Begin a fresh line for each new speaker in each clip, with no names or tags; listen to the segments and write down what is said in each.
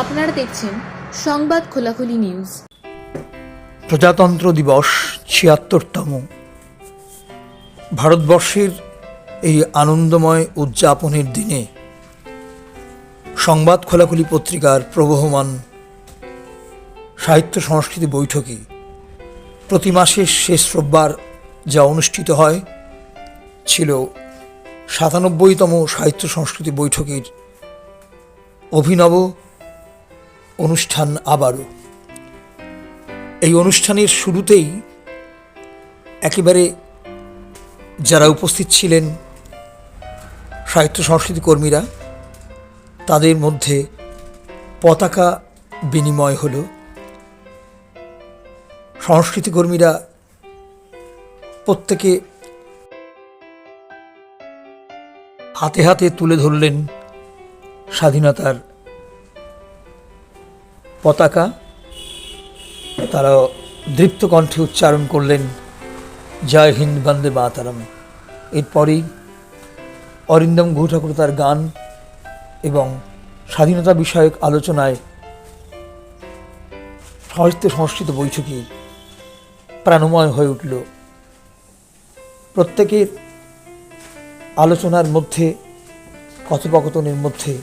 আপনারা দেখছেন সংবাদ খোলাখুলি নিউজ।
প্রজাতন্ত্র দিবস ছিয়াত্তরতম। ভারতবর্ষের এই আনন্দময় উদযাপনের দিনে সংবাদ খোলাখুলি পত্রিকার প্রবহমান সাহিত্য সংস্কৃতি বৈঠকে প্রতি মাসের শেষ রোববার যা অনুষ্ঠিত হয় ছিল সাতানব্বইতম সাহিত্য সংস্কৃতি বৈঠকের অভিনব অনুষ্ঠান আবারও। এই অনুষ্ঠানের শুরুতেই একেবারে যারা উপস্থিত ছিলেন সাহিত্য সংস্কৃতি কর্মীরা, তাদের মধ্যে পতাকা বিনিময় হল। সংস্কৃতি কর্মীরা প্রত্যেকে হাতে হাতে তুলে ধরলেন স্বাধীনতার পতাকা। তারা দৃপ্ত কণ্ঠে উচ্চারণ করলেন, জয় হিন্দ, বন্দে মাতারাম। এরপরেই অরিন্দম ঘোষ ঠাকুর তার গান এবং স্বাধীনতা বিষয়ক আলোচনায় সাহিত্য সংস্কৃত বৈঠকে প্রাণময় হয়ে উঠল। প্রত্যেকের আলোচনার মধ্যে, কথোপকথনের মধ্যে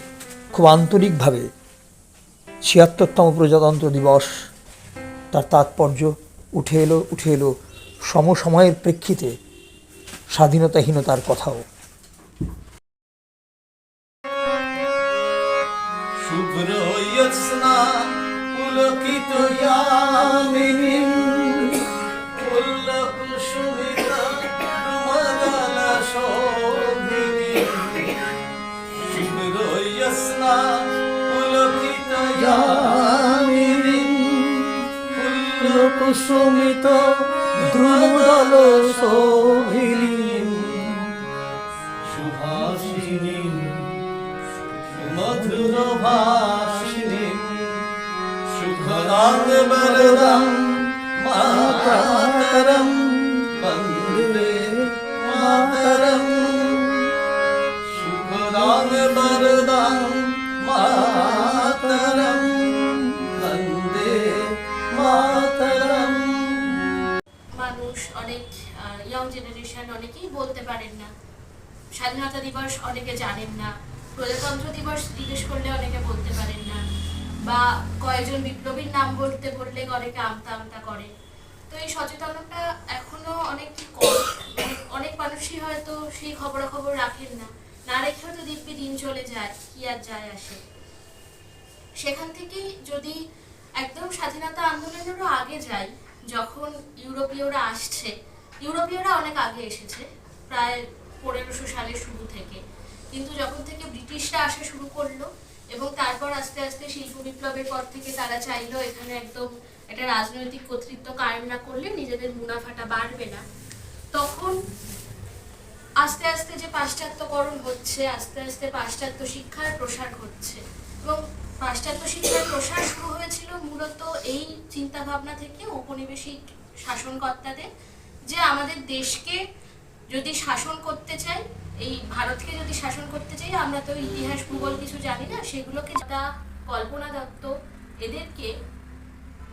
খুব আন্তরিকভাবে ছিয়াত্তরতম প্রজাতন্ত্র দিবস। তার তাৎপর্য উঠে এলো উঠে এলো সমসময়ের প্রেক্ষিতে স্বাধীনতাহীনতার কথাও।
দ্রুমদল শোভিনীম সুভাষিনীম মধুর ভাষিণী সুখদাং বরদাং মাতারম বন্দে মাতরম। সুখদাং বরদাং মাতরম বন্দে মাতরম
অনেক ইয়ং জেনারেশন অনেকেই বলতে পারেন না। স্বাধীনতা দিবস অনেকে জানেন না। প্রজাতন্ত্র দিবস জিজ্ঞেস করলে অনেকে বলতে পারেন না। বা কয়েকজন বিপ্লবীর নাম বলতে বললে অনেকে আমতা আমতা করে। তো এই সচেতনতা এখনও অনেক অনেক মানুষই হয়তো সেই খবরাখবর রাখেন না। না রেখেও তো দিব্যি দিন চলে যায়, কি আর যায় আসে। সেখান থেকেই যদি একদম স্বাধীনতা আন্দোলনেরও আগে যাই যখন ইউরোপীয়রা আসছে, ইউরোপীয়রা অনেক আগে এসেছে, প্রায় পনেরোশো সালের শুরু থেকে। কিন্তু যখন থেকে ব্রিটিশরা আসা শুরু করল এবং তারপর আস্তে আস্তে শিল্প বিপ্লবের পর থেকে তারা চাইলো এখানে একদম একটা রাজনৈতিক কর্তৃত্ব কায়েম না করলে নিজেদের মুনাফাটা বাড়বে না, তখন আস্তে আস্তে যে পাশ্চাত্যকরণ হচ্ছে, আস্তে আস্তে পাশ্চাত্য শিক্ষার প্রসার ঘটছে। এবং পাশ্চাত্য শিক্ষার প্রসার শুরু হয়েছিল মূলত এই চিন্তা ভাবনা থেকে ঔপনিবেশিক শাসনকর্তাদের, যে আমাদের দেশকে যদি শাসন করতে চাই এই ভারতকে যদি শাসন করতে চাই আমরা তো ইতিহাস, ভূগোল কিছু জানি না, সেগুলোকে যেটা কল্পনা দত্ত এদেরকে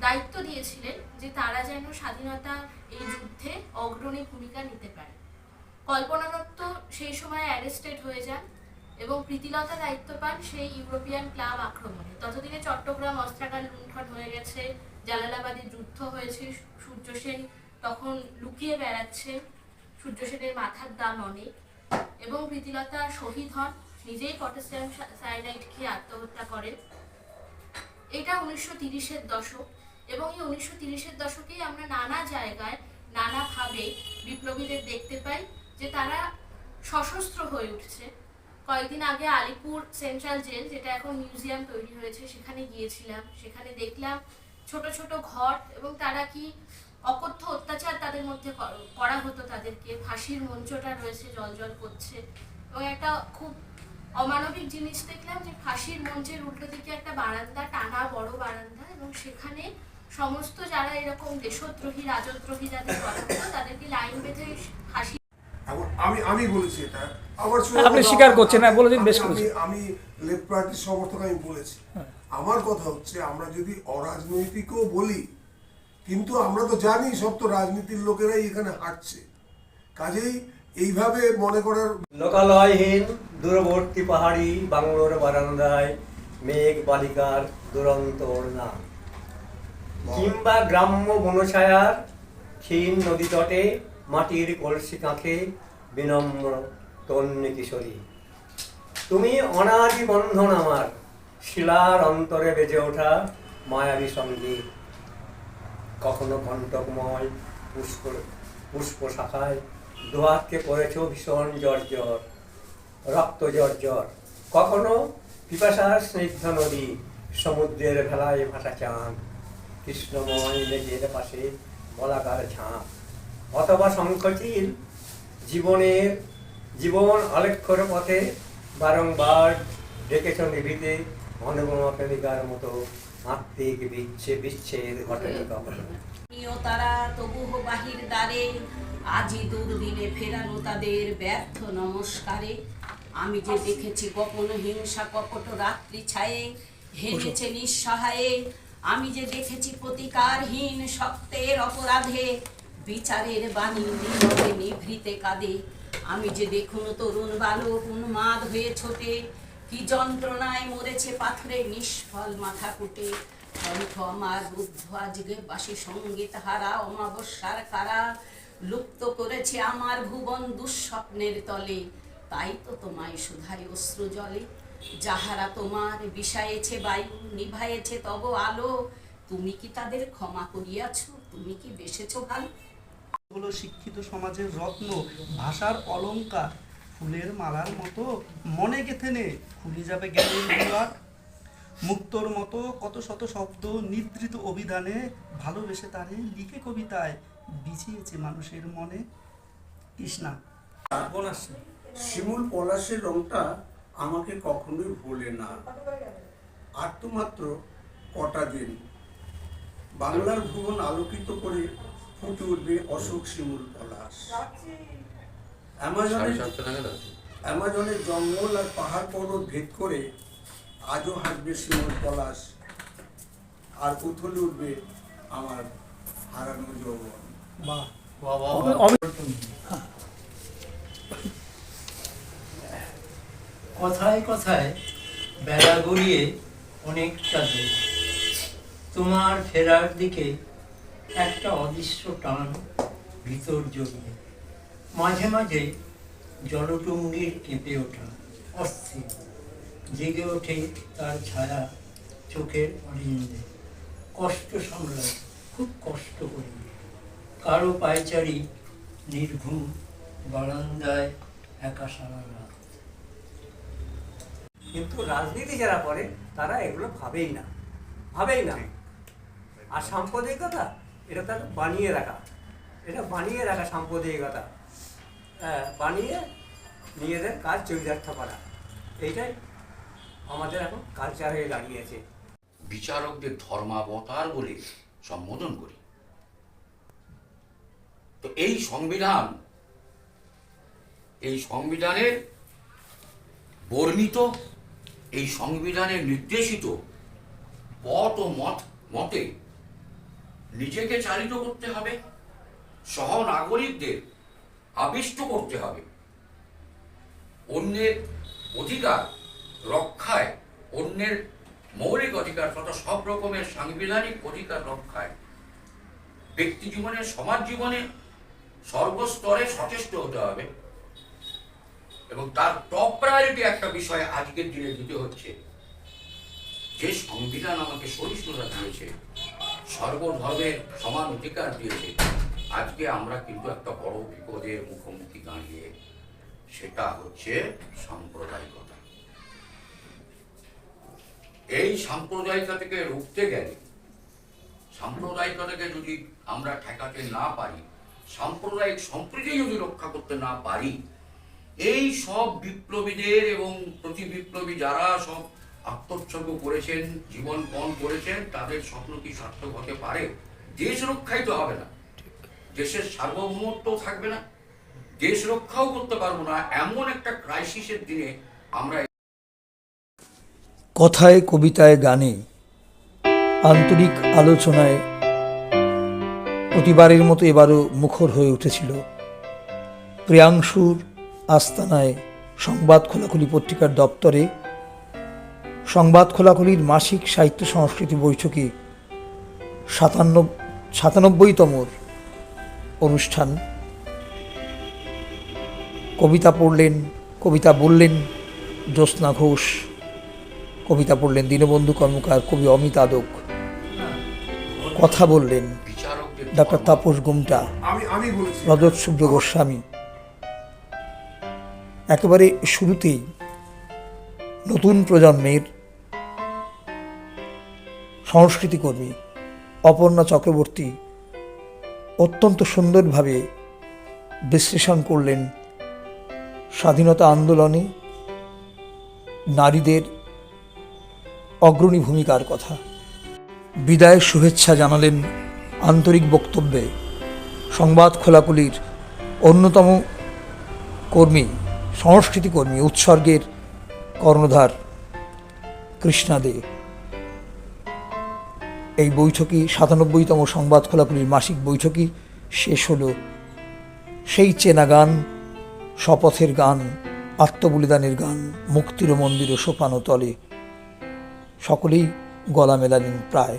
দায়িত্ব দিয়েছিলেন যে তারা যেন স্বাধীনতার এই যুদ্ধে অগ্রণী ভূমিকা নিতে পারে। কল্পনা দত্ত সেই সময় অ্যারেস্টেড হয়ে যান এবং প্রীতিলতা দায়িত্ব পান সেই ইউরোপিয়ান ক্লাব আক্রমণে। ততদিনে চট্টগ্রাম, অস্ত্রাগার লুণ্ঠন হয়ে গেছে, জালালাবাদে যুদ্ধ হয়েছে সূর্য সেন তখন লুকিয়ে বেড়াচ্ছে, সূর্য সেনের মাথার দাম অনেক এবং প্রীতিলতা শহীদ হন, নিজেই পটাশিয়াম সায়ানাইড খেয়ে আত্মহত্যা করেন। এটা উনিশশো তিরিশের দশক এবং এই উনিশশো তিরিশের দশকেই আমরা নানা জায়গায় নানাভাবে বিপ্লবীদের দেখতে পাই। যে তারা সশস্ত্র হয়ে উঠছে। কয়েকদিন আগে আলিপুর সেন্ট্রাল জেল, যেটা এখন মিউজিয়াম তৈরি হয়েছে, সেখানে গিয়েছিলাম। সেখানে দেখলাম ছোট ছোট ঘর এবং তারা কি অকথ্য অত্যাচার তাদের মধ্যে করা হতো তাদেরকে। ফাঁসির মঞ্চটা রয়েছে, জল করছে। এবং একটা খুব অমানবিক জিনিস দেখলাম যে ফাঁসির মঞ্চের উল্টো দিকে একটা বারান্দা, টানা বড় বারান্দা এবং সেখানে সমস্ত যারা এরকম দেশদ্রোহী, রাজদ্রোহী যাদের বলা হতো তাদেরকে লাইন বেঁধে ফাঁসি
আমি আমি বলেছি এটা। আমার
আপনি স্বীকার করছেন না, বলে দিন, বেশ করেছেন।
আমি লেফট পার্টির সমর্থক আমি বলেছি। আমার কথা হচ্ছে আমরা যদি অরাজনৈতিকও বলি কিন্তু আমরা তো জানি সব তো রাজনীতির লোকেরাই এখানে হাঁটছে। কাজেই এইভাবে মনে করার
লোকালয়হীন দূরবর্তী পাহাড়ি বাংলোর বারান্দায় মেঘ বালিকার দুরন্ত ওড়না। কিংবা গ্রাম্য বনছায়ার ক্ষীণ নদী তটে মাটির কলসি কাঁখে বিনম্র তন্নি কিশোরী তুমি অনাদি বন্ধন আমার, শিলার অন্তরে বেজে ওঠা মায়াবী সংগীত কখনো কণ্টকময় পুষ্প পুষ্প শাখায় দোয়াতকে পড়েছ ভীষণ জর্জর, রক্ত জর্জর। কখনো পিপাসার স্নিগ্ধ নদী সমুদ্রের ভেলায় ভাসা চাঁদ কৃষ্ণময় লেজের পাশে বলাকার ঝাঁপ। অথবা শঙ্খচিল জীবনের জীবন আলেখ্যর পথে বারংবার ডেকেছ নিভিতে প্রেমিকার মতো আত্মিক বিচ্ছে বিচ্ছেদ ঘটেনি কখনো।
তারা তবুহ বাহির দ্বারে, আজি দুর্দিনে ফেরানো তাদের ব্যর্থ নমস্কারে। আমি যে দেখেছি গোপন হিংসা কপট রাত্রি ছায়ে হেনেছে নিঃসহায়ে। আমি যে দেখেছি প্রতিকারহীন সত্যের অপরাধে বিচারের বাণী নীরবে নিভৃতে কাঁদে। আমি যে দেখুন তরুণ বালক, উন্মাদ হয়ে ছোটে, কি যন্ত্রণায় মরেছে পাথরে নিষ্ফল মাথা কুটে। কণ্ঠ আমার আজকে অমাবস্যার কারা, লুপ্ত করেছে আমার ভুবন দুঃস্বপ্নের তলে। তাই তো তোমায় সুধাই অশ্রু জলে। যাহারা তোমার বিষায়েছে বায়ু, নিভায়েছে তব আলো। তুমি কি তাদের ক্ষমা করিয়াছ? তুমি কি বেসেছো ভালো?
হলো শিক্ষিত সমাজের রত্ন, ভাষার অলঙ্কার, ফুলের মালার মতো, মনে গেথে নে খুলে যাবে জ্ঞানের দুয়ার মুক্তর মতো কত শত শব্দ নিদ্রিত অভিধানে, ভালোবেসে তারে লিখে কবিতায় বিছিয়েছে মানুষের মনে। তৃষ্ণা
শিমুল পলাশের রংটা আমাকে কখনোই ভোলে না। আর তো মাত্র কটা দিন। বাংলার ভুবন আলোকিত করে ফুটে উঠবে অশোক শিমুল পলাশ। অ্যামাজনের অ্যামাজনের জঙ্গল আর পাহাড় পর্বত ভেদ করে আজও হাসবে শিমুল পলাশ। আর উথলে উঠবে আমার হারানো যৌবন।
বাহ
কথায় কথায় বেলা গড়িয়ে অনেকটা দূর। তোমার ফেরার দিকে একটা অদৃশ্য টান ভিতর জড়িয়ে মাঝে মাঝে জলটুঙ্গির কেঁপে ওঠা অস্থির। জেগে ওঠে তার ছায়া চোখের অরিন্দে কষ্ট সংগ্রাম খুব কষ্ট করি। কারও পায়চারি নির্ঘুম বারান্দায় একা সারা রাত
কিন্তু রাজনীতি যারা করে তারা এগুলো ভাবেই না। ভাবেই না। আর সাম্প্রদায়িকতা? এটা তার বানিয়ে রাখা। এটা বানিয়ে রাখা সাম্প্রদায়িকতা। হ্যাঁ, বানিয়ে নিজেদের কাজ চরিতার্থ করা। এইটাই আমাদের এখন কালচার হয়ে দাঁড়িয়েছে।
বিচারকদের ধর্মাবতার বলে সম্বোধন করি। তো এই সংবিধান এই সংবিধানের বর্ণিত এই সংবিধানের নির্দেশিত পথ ও মত মতে নিজেকে চালিত করতে হবে সহ নাগরিকদের আবিষ্ট করতে হবে। অন্যের অধিকার রক্ষায়, অন্যের মৌলিক অধিকার তথা সব রকমের সাংবিধানিক অধিকার রক্ষায় ব্যক্তি জীবনে, সমাজ জীবনে সর্বস্তরে সচেষ্ট হতে হবে এবং তার টপ প্রায়োরিটি একটা বিষয় আজকের দিনে দিতে হচ্ছে, যে সংবিধান আমাকে সহিষ্ণুতা দিয়েছে। সর্বধর্মের সমান অধিকার দিয়েছে। আজকে আমরা কিন্তু একটা বড় বিপদের মুখোমুখি দাঁড়িয়ে, সেটা হচ্ছে সাম্প্রদায়িকতা। এই সাম্প্রদায়িকতা থেকে রুখতে গেলে, সাম্প্রদায়িকতাকে যদি আমরা ঠেকাতে না পারি, সাম্প্রদায়িক সম্প্রীতি যদি রক্ষা করতে না পারি, এই সব বিপ্লবীদের এবং প্রতি বিপ্লবী যারা সব আত্মোৎসর্গ করেছেন, জীবন পণ করেছেন, তাদের স্বপ্ন কি সার্থক হতে পারে? দেশ রক্ষাই তো হবে না। দেশের সার্বভৌমত্ব থাকবে না। দেশ রক্ষাও করতে পারব না। এমন একটা ক্রাইসিসের দিনে আমরা
কথায়, কবিতায়, গানে, আন্তরিক আলোচনায় প্রতিবারের মতো এবারও মুখর হয়ে উঠেছিল প্রিয়াংশুর আস্তানায় সংবাদ খোলাখুলি পত্রিকার দপ্তরে সংবাদ খোলাখুলির মাসিক সাহিত্য সংস্কৃতি বৈঠকে সাতান্ন সাতানব্বইতম অনুষ্ঠান। কবিতা পড়লেন কবিতা বললেন জ্যোৎস্না ঘোষ কবিতা পড়লেন দীনবন্ধু কর্মকার কবি অমিত আদক কথা বললেন ডাক্তার তাপস গুমটা রজত শুভ্র গোস্বামী। একেবারে শুরুতেই নতুন প্রজন্মের সংস্কৃতিকর্মী অপর্ণা চক্রবর্তী অত্যন্ত সুন্দরভাবে বিশ্লেষণ করলেন স্বাধীনতা আন্দোলনে নারীদের অগ্রণী ভূমিকার কথা। বিদায়ের শুভেচ্ছা জানালেন আন্তরিক বক্তব্যে সংবাদ খোলাকুলির অন্যতম কর্মী সংস্কৃতিকর্মী উৎসর্গের কর্ণধার কৃষ্ণা দে। এই বৈঠকই সাতানব্বইতম সংবাদ খোলাকুলির মাসিক বৈঠকই। শেষ হলো সেই চেনা গান, শপথের গান, আত্মবলিদানের গান মুক্তির মন্দির ও সোপানো তলে। সকলেই গলা মেলালেন প্রায়।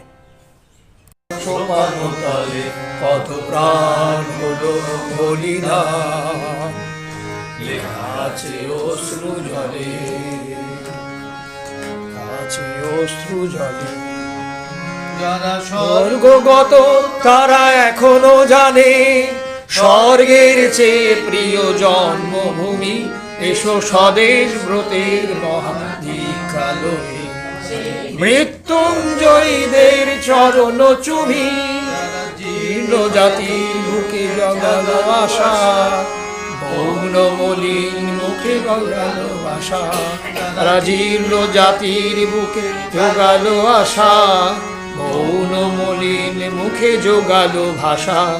কত প্রাণ আছে অশ্রু জলে
আছে অশ্রু জলে।
যারা
স্বর্গগত তারা এখনও জানে, স্বর্গের চেয়ে প্রিয় জন্মভূমি, এসো স্বদেশ ব্রতের মহাদীক্ষালয়ে মৃত্যুঞ্জয়ীদের চরণ চুমি জীর্ণ জাতির বুকে জগালো আশা, মৌন মলিন মুখে গঙ্গালো আশা তারা জীর্ণ জাতির বুকে জোগালো আশা মৌন মলিন মুখে জোগালো ভাষা।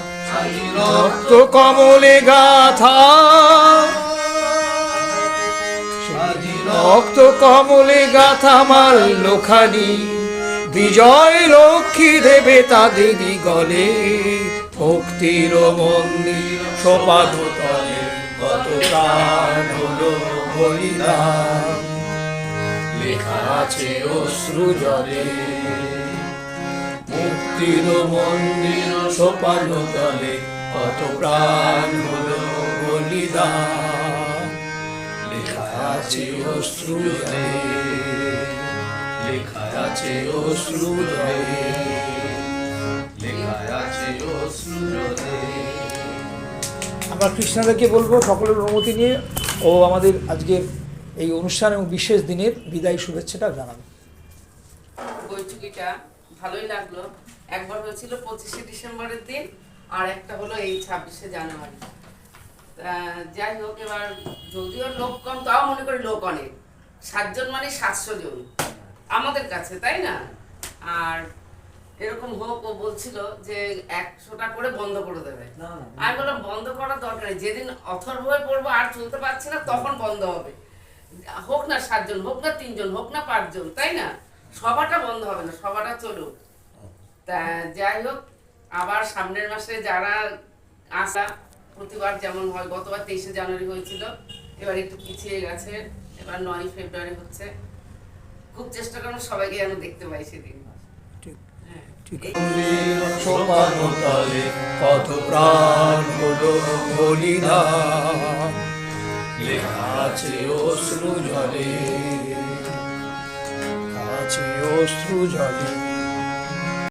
রক্ত কমলে গাথা। রক্ত কমলে গাথা মারল খানি বিজয় লক্ষ্মী দেবে তাদেরই গলে। ভক্তির মন্দির সোপানো তলে। কত প্রাণ লেখা আছে অশ্রু জলে। মুক্তির মন্দির সোপানো তলে কত প্রাণ হলো বলিদান। লেখা আছে অশ্রু জলে লেখা আছে অশ্রু জলে লেখা আছে আমরা কৃষ্ণাদাকে বলব সকলের অনুমতি নিয়ে ও আমাদের আজকের এই অনুষ্ঠান এবং বিশেষ দিনের বিদায় শুভেচ্ছাটা জানাবে।
বৈঠকিটা ভালোই লাগল। একবার হয়েছিল পঁচিশে ডিসেম্বরের দিন আর একটা হলো এই ছাব্বিশে জানুয়ারি। যাই হোক এবার যদিও লোক কম তাও মনে করি লোক অনেক। সাতজন মানে সাতশো জন। আমাদের কাছে তাই না? আর এরকম হোক ও বলছিল যে একশোটা করে বন্ধ করে দেবে। আমি বললাম বন্ধ করার দরকার নেই। যেদিন অথর্ব হয়ে পড়ব আর চলতে পারছি না তখন বন্ধ হবে। হোক না সাতজন হোক না তিনজন হোক না পাঁচজন তাই না? সভাটা বন্ধ হবে না সভাটা চলুক। তা যাই হোক আবার সামনের মাসে যারা আসা প্রতিবার যেমন হয় গতবার তেইশে জানুয়ারি হয়েছিল এবার একটু পিছিয়ে গেছে এবার নয় ফেব্রুয়ারি হচ্ছে। খুব চেষ্টা করব সবাইকে যেন দেখতে পাই সেদিন। হ্যাঁ।
কত প্রাণ হলো বলিদান লেখা আছে অশ্রু জলে।
আছে অশ্রু জলে